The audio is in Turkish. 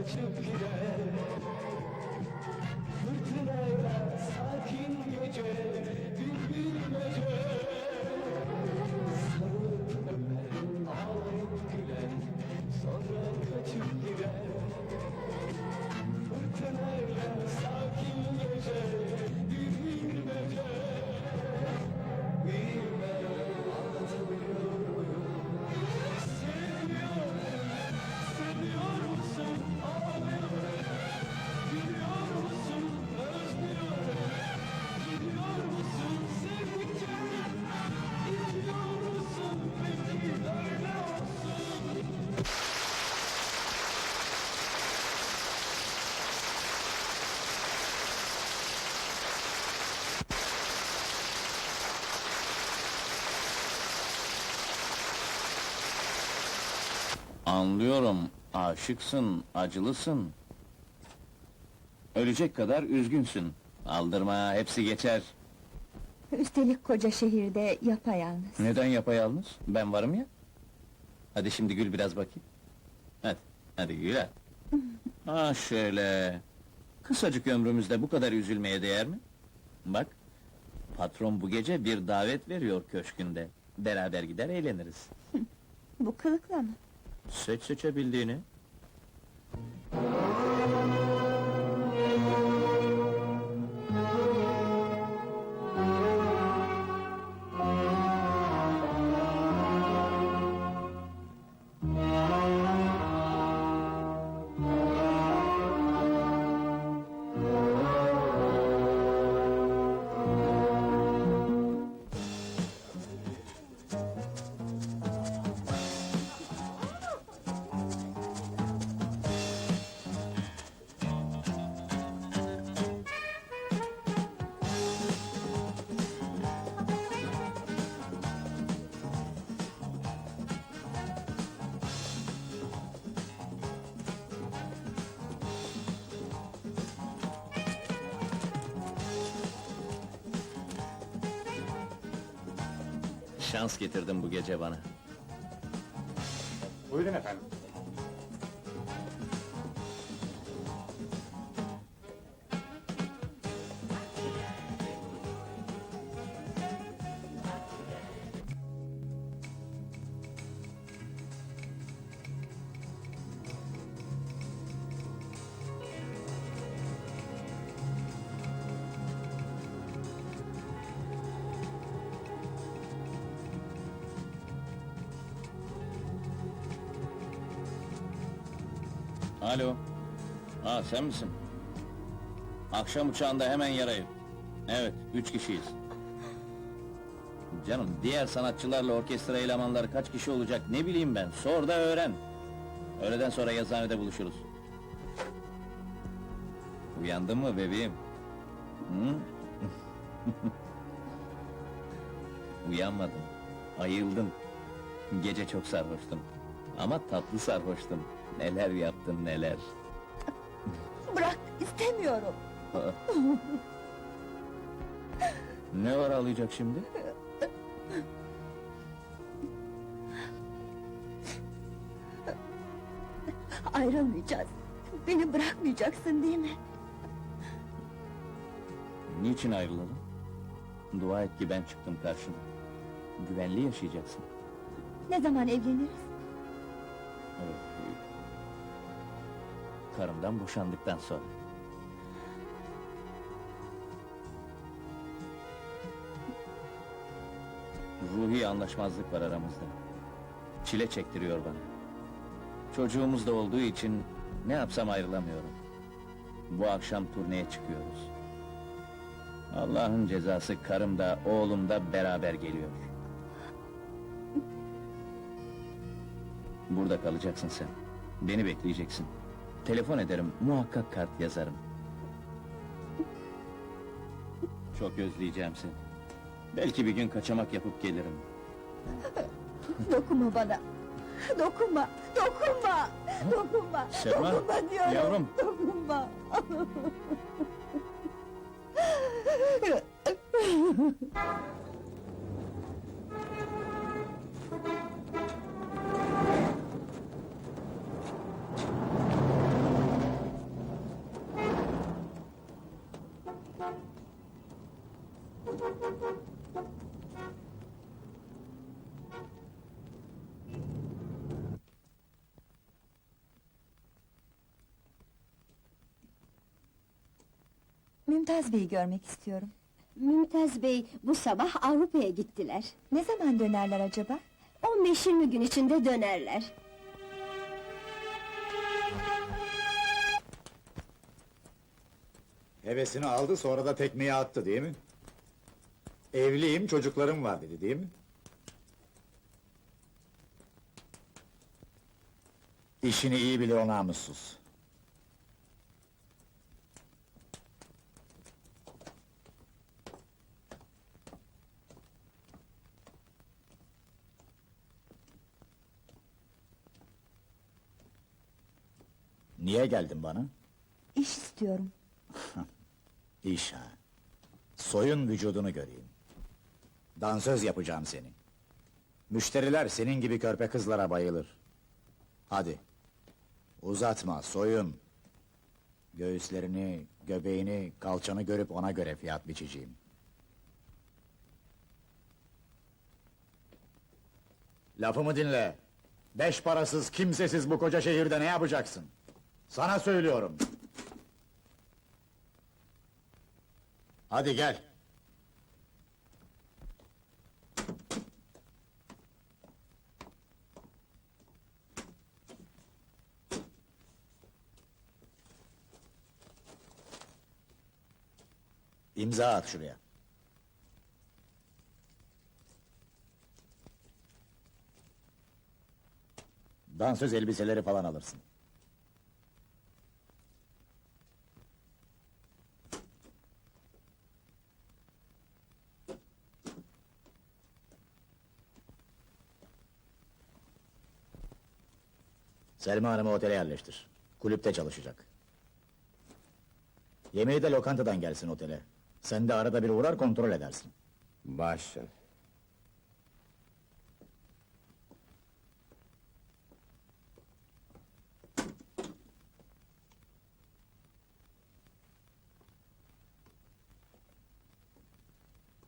Kaçıp gider Anlıyorum, aşıksın, acılısın. Ölecek kadar üzgünsün. Aldırma, hepsi geçer. Üstelik koca şehirde yapayalnız. Neden yapayalnız? Ben varım ya. Hadi şimdi gül biraz bakayım. Hadi, hadi gül hadi. Ha şöyle. Kısacık ömrümüzde bu kadar üzülmeye değer mi? Bak, patron bu gece bir davet veriyor köşkünde. Beraber gider eğleniriz. Bu kılıkla mı? Seç seçebildiğini. Şans getirdim bu gece bana. Buyurun efendim. Alo. Ha sen misin? Akşam uçağında hemen yarayın. Evet, üç kişiyiz. Canım, diğer sanatçılarla orkestra elemanları kaç kişi olacak ne bileyim ben, sor da öğren. Öğleden sonra yazıhanede buluşuruz. Uyandın mı bebeğim? Hı? Uyanmadım, ayıldım. Gece çok sarhoştum. Ama tatlı sarhoştum. Neler yaptım neler. Bırak, istemiyorum. Ne var ağlayacak şimdi? Ayrılmayacağız. Beni bırakmayacaksın değil mi? Niçin ayrılalım? Dua et ki ben çıktım karşına. Güvenli yaşayacaksın. Ne zaman evleniriz? Evet. Karımdan boşandıktan sonra. Ruhi anlaşmazlık var aramızda. Çile çektiriyor bana. Çocuğumuz da olduğu için ne yapsam ayrılamıyorum. Bu akşam turneye çıkıyoruz. Allah'ın cezası karım da oğlum da beraber geliyor. Burada kalacaksın sen. Beni bekleyeceksin. Telefon ederim, muhakkak kart yazarım. Çok özleyeceğim seni. Belki bir gün kaçamak yapıp gelirim. Dokunma bana. Dokunma, dokunma, dokunma, Selma, dokunma diyorum. yavrum. Dokunma. Mümtaz Bey'i görmek istiyorum. Mümtaz Bey bu sabah Avrupa'ya gittiler. Ne zaman dönerler acaba? 15-20 gün içinde dönerler. Hevesini aldı sonra da tekmeyi attı değil mi? Evliyim çocuklarım var dedi değil mi? İşini iyi bile o namussuz. Niye geldin bana? İş istiyorum. İş ha. Soyun vücudunu göreyim. Dansöz yapacağım seni. Müşteriler senin gibi körpe kızlara bayılır. Hadi. Uzatma, soyun. Göğüslerini, göbeğini, kalçanı görüp ona göre fiyat biçeceğim. Lafımı dinle. Beş parasız, kimsesiz bu koca şehirde ne yapacaksın? Sana söylüyorum. Hadi gel. İmza at şuraya. Dansöz elbiseleri falan alırsın. Selma Hanım'ı otele yerleştir. Kulüpte çalışacak. Yemeği de lokantadan gelsin otele. Sen de arada bir uğrar kontrol edersin. Başsın.